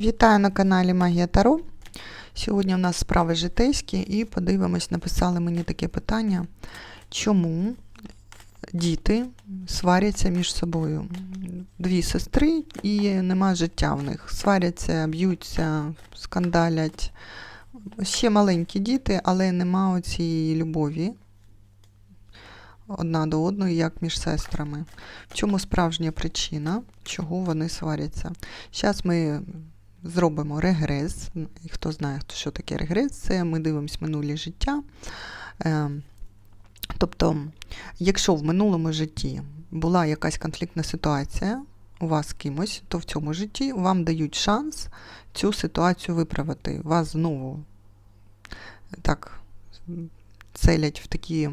Вітаю на каналі Магія Таро. Сьогодні у нас справи житейські і подивимось, написали мені таке питання, чому діти сваряться між собою. Дві сестри і нема життя в них. Сваряться, б'ються, скандалять. Ще маленькі діти, але нема цієї любові одна до одної, як між сестрами. В чому справжня причина, чого вони сваряться? Зараз ми зробимо регрес. Хто знає, що таке регрес, це ми дивимося минулі життя. Е, Тобто, якщо в минулому житті була якась конфліктна ситуація у вас з кимось, то в цьому житті вам дають шанс цю ситуацію виправити. Вас знову так целять в такі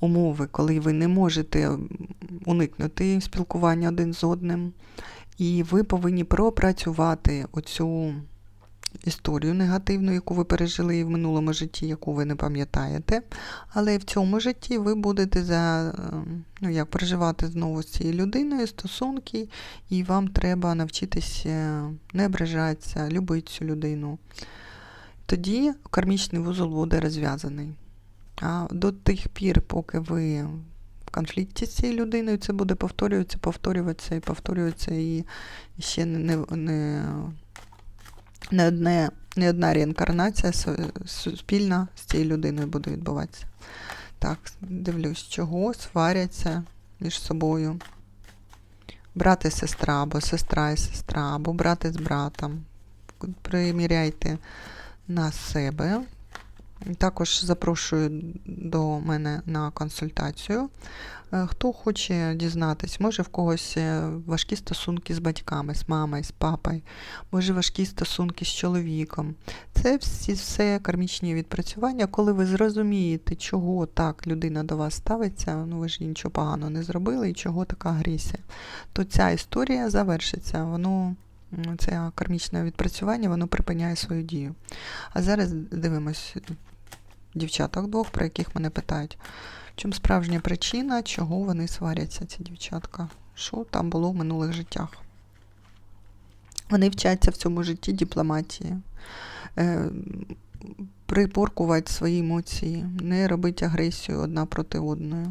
умови, коли ви не можете уникнути спілкування один з одним. І ви повинні пропрацювати оцю історію негативну, яку ви пережили і в минулому житті, яку ви не пам'ятаєте. Але в цьому житті ви будете за, е, ну, як, переживати знову з цією людиною стосунки, і вам треба навчитися не ображатися, любити цю людину. Тоді кармічний вузол буде розв'язаний. А до тих пір, поки ви конфлікті з цією людиною, це буде повторюватися, повторюватися і повторюватися, і ще не, не, не, не, одне, не одна реінкарнація с- суспільна з цією людиною буде відбуватися. Так, дивлюсь, чого сваряться між собою. Брат і сестра, або сестра і сестра, або брат із братом. Приміряйте на себе. Також запрошую до мене на консультацію. Е, Хто хоче дізнатись, може в когось е, важкі стосунки з батьками, з мамою, з папою, може важкі стосунки з чоловіком. Це всі все кармічні відпрацювання, коли ви зрозумієте, чого так людина до вас ставиться, ну ви ж нічого поганого не зробили, і чого така агресія, то ця історія завершиться. Воно це кармічне відпрацювання, воно припиняє свою дію. А зараз дивимось дівчаток двох, про яких мене питають. В чому справжня причина, чого вони сваряться, ці дівчатка? Що там було в минулих життях? Вони вчаться в цьому житті дипломатії, е, припоркувати свої емоції, не робити агресію одна проти одної.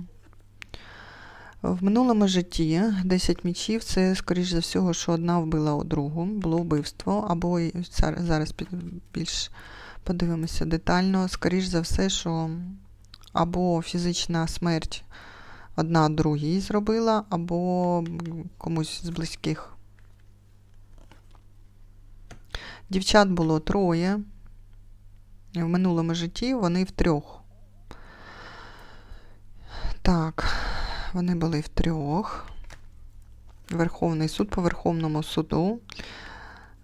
В минулому житті 10 мічів це, скоріш за всього, що одна вбила другу, було вбивство, або зараз більш подивимося детально, скоріш за все, що або фізична смерть одна другій зробила, або комусь з близьких. Дівчат було троє. В минулому житті вони втрьох. Так, вони були втрьох. Верховний суд по Верховному суду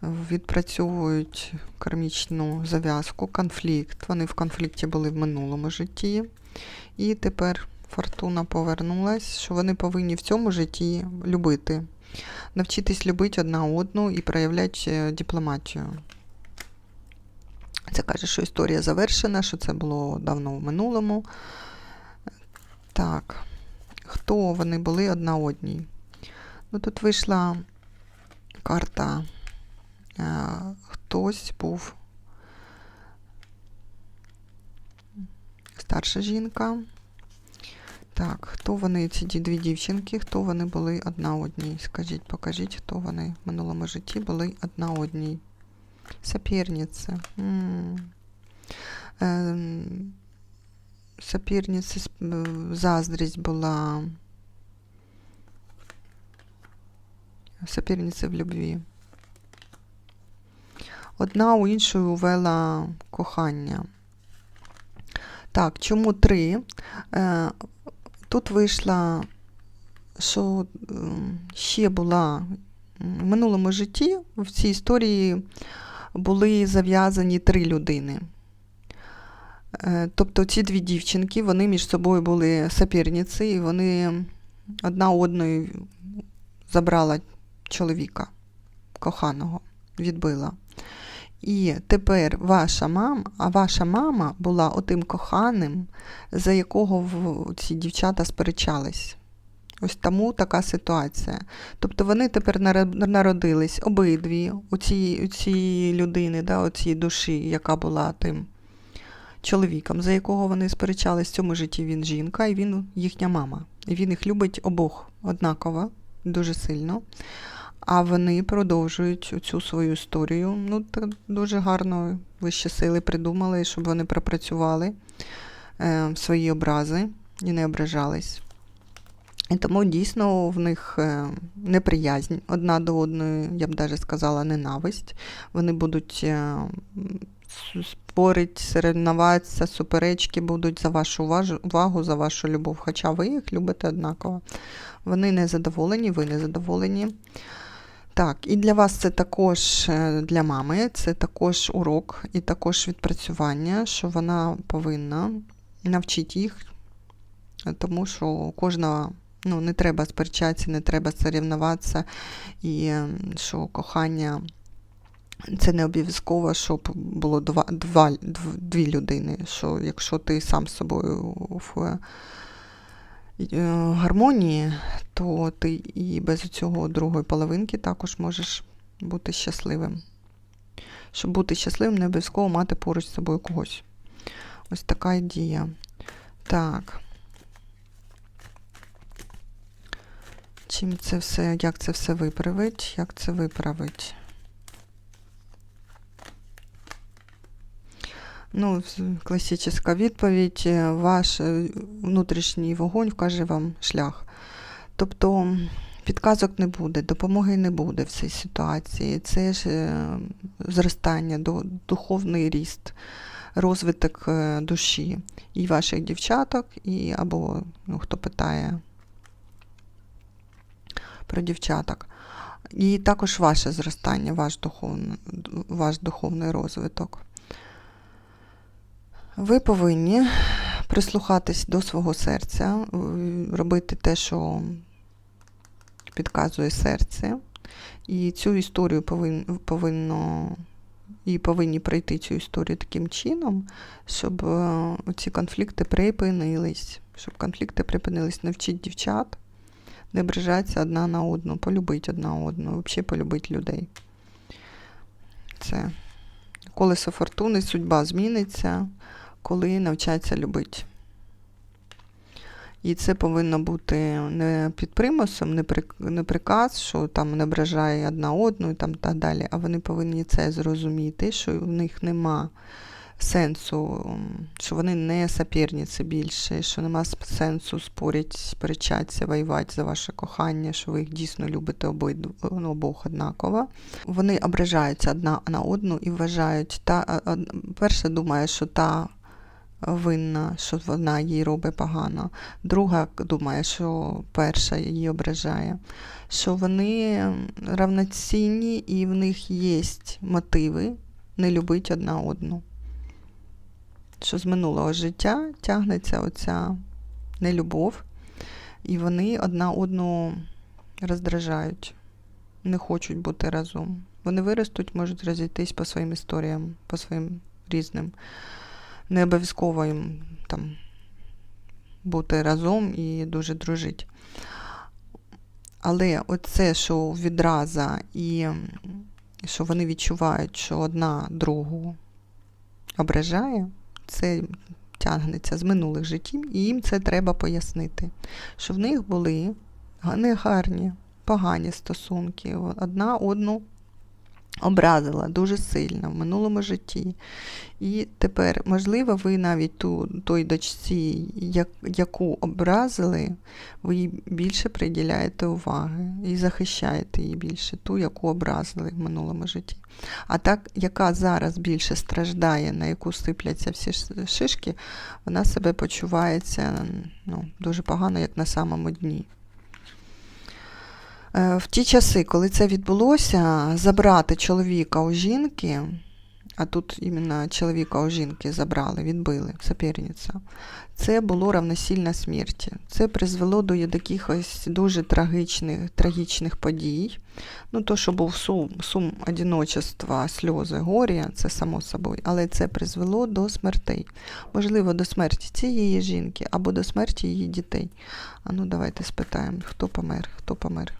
відпрацьовують кармічну зав'язку, конфлікт. Вони в конфлікті були в минулому житті. І тепер фортуна повернулась, що вони повинні в цьому житті любити, навчитись любити одна одну і проявляти е, дипломатію. Це каже, що історія завершена, що це було давно в минулому. Так, хто вони були одна одній? Ну, тут вийшла карта. Е, Хтось був старша жінка. Так, хто вони, ці дві дівчинки, хто вони були одна одній? Скажіть, покажіть, хто вони в минулому житті були одна одній. Соперниці, с- е, заздрість була. Соперниці в любві. Одна у іншої вела кохання. Так, чому три? Е, тут вийшла, що м, ще була в минулому житті в цій історії були зав'язані три людини. Е, Тобто ці дві дівчинки, вони між собою були соперниці, і вони одна одної забрала чоловіка коханого, відбила. І тепер ваша мама, а ваша мама була отим коханим, за якого ці дівчата сперечались. Ось тому така ситуація. Тобто вони тепер народились обидві у цій людини, да, у цій душі, яка була тим чоловіком, за якого вони сперечались в цьому житті. Він жінка, і він їхня мама. Він їх любить обох однаково, дуже сильно. А вони продовжують цю свою історію. Ну, так дуже гарно вищі сили придумали, щоб вони пропрацювали е, свої образи і не ображались. І тому дійсно в них е, неприязнь одна до одної, я б навіть сказала, ненависть. Вони будуть м, с- спорити, соревнуватися, суперечки будуть за вашу увагу, за вашу любов. Хоча ви їх любите однаково. Вони не задоволені, ви не задоволені. Так, і для вас це також е, для мами, це також урок і також відпрацювання, що вона повинна навчити їх, тому що кожна, ну, не треба сперечатися, не треба сорівнуватися, і е, що кохання це не обов'язково, щоб було два, два, дві людини. Що якщо ти сам з собою в е, гармонії, то ти і без цього другої половинки також можеш бути щасливим. Щоб бути щасливим, не обов'язково мати поруч з собою когось. Ось така ідея. Так. Чим це все, як це все виправить? Як це виправить? Ну, класична відповідь. е, Ваш е, внутрішній вогонь вкаже вам шлях. Тобто підказок не буде, допомоги не буде в цій ситуації. Це ж е, зростання, духовний ріст, розвиток душі і ваших дівчаток, і або ну, хто питає про дівчаток. І також ваше зростання, ваш духовний, ваш духовний розвиток. Ви повинні прислухатись до свого серця, робити те, що підказує серце. І цю історію повин, повинно і повинні пройти цю історію таким чином, щоб е, ці конфлікти припинились. Щоб конфлікти припинились. Навчіть дівчат не ображатися одна на одну, полюбити одна одну, взагалі полюбити людей. Це колесо фортуни, судьба зміниться, коли навчаться любити. І це повинно бути не під примусом, не, при, не приказ, що там не ображає одна одну і там так далі, а вони повинні це зрозуміти, що в них нема сенсу, що вони не соперниці більше, що нема сенсу спорити, сперечатися, воювати за ваше кохання, що ви їх дійсно любите обидв, ну, обох однаково. Вони ображаються одна на одну і вважають, та перша думає, що та винна, що вона їй робить погано. Друга думає, що перша її ображає, що вони равноцінні і в них є мотиви не любити одна одну. Що з минулого життя тягнеться оця нелюбов, і вони одна одну роздражають, не хочуть бути разом. Вони виростуть, можуть розійтись по своїм історіям, по своїм різним не обов'язково їм там бути разом і дуже дружити. Але оце, що відраза і що вони відчувають, що одна другу ображає, це тягнеться з минулих життів, і їм це треба пояснити. Що в них були негарні, погані стосунки, одна одну образила дуже сильно в минулому житті. І тепер, можливо, ви навіть ту той дочці, як, яку образили, ви їй більше приділяєте уваги і захищаєте її більше, ту, яку образили в минулому житті. А так, яка зараз більше страждає, на яку сипляться всі шишки, вона себе почувається ну, дуже погано, як на самому дні. Е, В ті часи, коли це відбулося, забрати чоловіка у жінки а тут іменно чоловіка у жінки забрали, відбили, соперниця. Це було равносильно смерті. Це призвело до якихось дуже трагічних, трагічних подій. Ну, то, що був сум, сум одиночества, сльози, горя, це само собою, але це призвело до смертей. Можливо, до смерті цієї жінки або до смерті її дітей. А ну давайте спитаємо, хто помер, хто помер.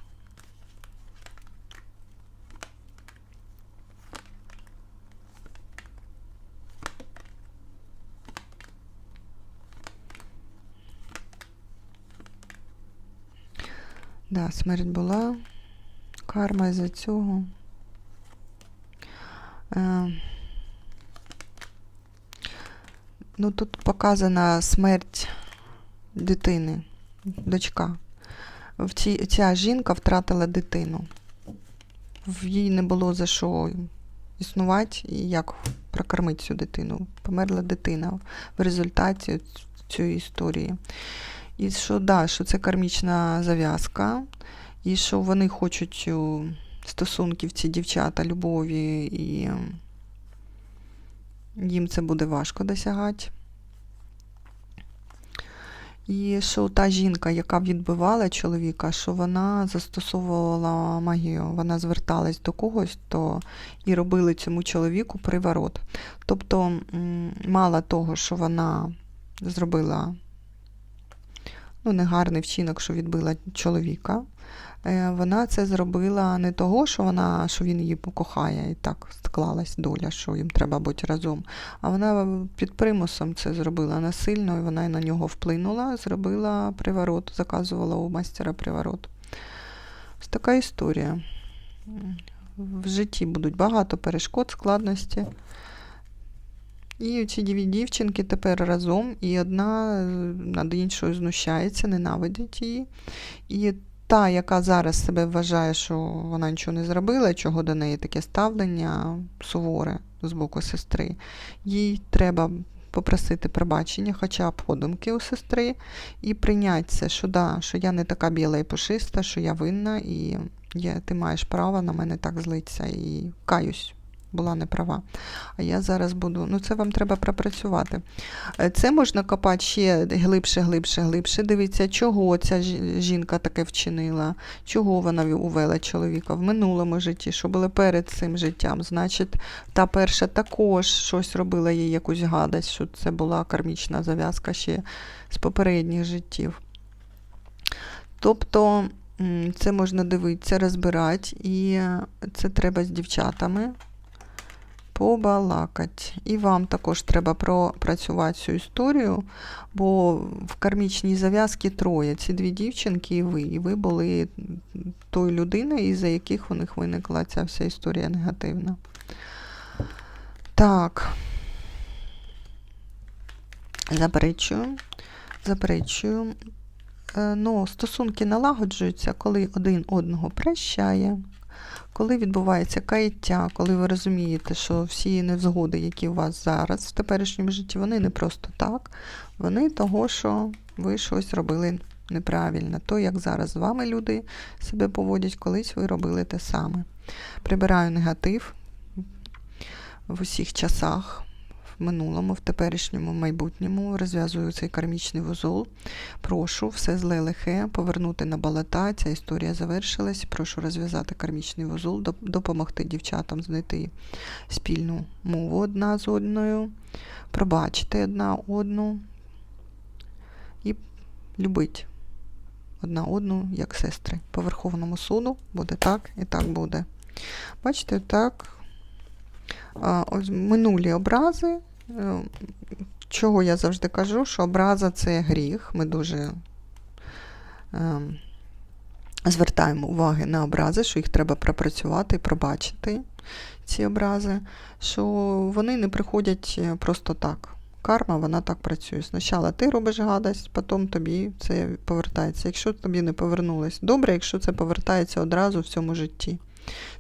Да, смерть була. Карма із-за цього. Е, ну, тут показана смерть дитини, дочка. В ці, ця жінка втратила дитину. В їй не було за що існувати і як прокормити цю дитину. Померла дитина в результаті цієї історії. І що, да, що це кармічна зав'язка, і що вони хочуть стосунків, ці дівчата, любові, і їм це буде важко досягати. І що та жінка, яка відбивала чоловіка, що вона застосовувала магію, вона зверталась до когось, то і робили цьому чоловіку приворот. Тобто, мало того, що вона зробила ну, негарний вчинок, що відбила чоловіка. Е, Вона це зробила не того, що вона, що він її покохає, і так склалась доля, що їм треба бути разом. А вона під примусом це зробила насильно, і вона на нього вплинула, зробила приворот, заказувала у мастера приворот. Ось така історія. В житті будуть багато перешкод, складності. І ці дві дівчинки тепер разом, і одна над іншою знущається, ненавидить її. І та, яка зараз себе вважає, що вона нічого не зробила, чого до неї таке ставлення суворе з боку сестри, їй треба попросити пробачення, хоча б подумки у сестри, і прийняти це, що да, що я не така біла і пушиста, що я винна, і я, ти маєш право на мене так злитися, і каюсь була неправа. А я зараз буду. Ну, це вам треба пропрацювати. Е, Це можна копати ще глибше, глибше, глибше. Дивіться, чого ця жінка таке вчинила, чого вона увела чоловіка в минулому житті, що було перед цим життям. Значить, та перша також щось робила їй якусь гадость, що це була кармічна зав'язка ще з попередніх життів. Тобто. Це можна дивитися, розбирати, і це треба з дівчатами побалакать. І вам також треба пропрацювати цю історію, бо в кармічній зав'язці троє. Ці дві дівчинки і ви. І ви були тою людиною, із-за яких у них виникла ця вся історія негативна. Так. Заперечую. Заперечую. Е, Ну, стосунки налагоджуються, коли один одного прощає, коли відбувається каяття, коли ви розумієте, що всі невзгоди, які у вас зараз в теперішньому житті, вони не просто так, вони того, що ви щось робили неправильно. То, як зараз з вами люди себе поводять, колись ви робили те саме. Прибираю негатив в усіх часах. Минулому, в теперішньому, майбутньому розв'язую цей кармічний вузол. Прошу все зле лихе повернути на балета. Ця історія завершилась. Прошу розв'язати кармічний вузол, допомогти дівчатам знайти спільну мову одна з одною, пробачити одна одну і любити одна одну як сестри. По Верховному суду буде так і так буде. Бачите, так. Ось минулі образи. Е, Чого я завжди кажу, що образа це гріх. Ми дуже е, звертаємо уваги на образи, що їх треба пропрацювати, пробачити ці образи, що вони не приходять е, просто так. Карма, вона так працює. Спочатку ти робиш гадость, потім тобі це повертається. Якщо тобі не повернулось, добре, якщо це повертається одразу в цьому житті.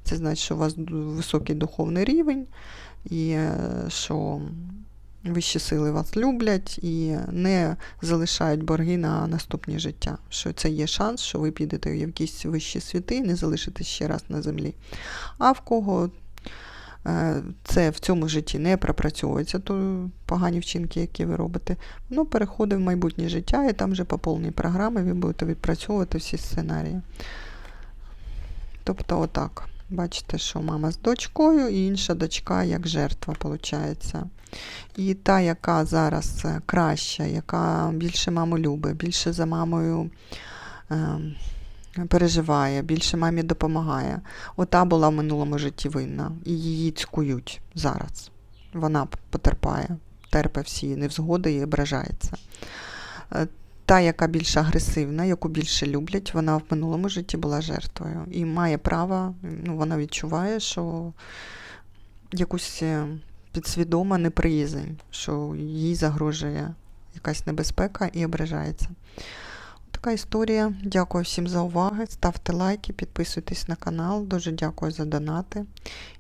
Це значить, що у вас високий духовний рівень, і е, що вищі сили вас люблять і не залишають борги на наступні життя. Що це є шанс, що ви підете в якісь вищі світи і не залишитесь ще раз на землі. А в кого е, це в цьому житті не пропрацьовується, то погані вчинки, які ви робите, воно переходить в майбутнє життя, і там вже по повній програмі ви будете відпрацьовувати всі сценарії. Тобто, отак. Бачите, що мама з дочкою, і інша дочка як жертва, виходить. І та, яка зараз е, краща, яка більше маму любить, більше за мамою е, переживає, більше мамі допомагає. Ота була в минулому житті винна. І її цькують зараз. Вона потерпає, терпе всі невзгоди і ображається. Та, яка більш агресивна, яку більше люблять, вона в минулому житті була жертвою. І має право, ну, вона відчуває, що якусь е, підсвідома неприязнь, що їй загрожує якась небезпека і ображається. Така історія. Дякую всім за увагу. Ставте лайки, підписуйтесь на канал. Дуже дякую за донати.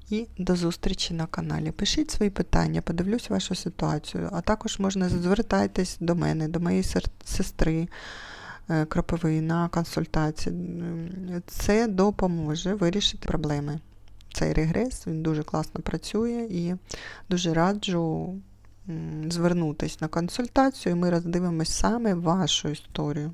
І до зустрічі на каналі. Пишіть свої питання, подивлюсь вашу ситуацію. А також можна звертайтесь до мене, до моєї сестри е, Кропивої на консультації. Це допоможе вирішити проблеми. Цей регрес він дуже класно працює і дуже раджу звернутися на консультацію. і Ми роздивимось саме вашу історію.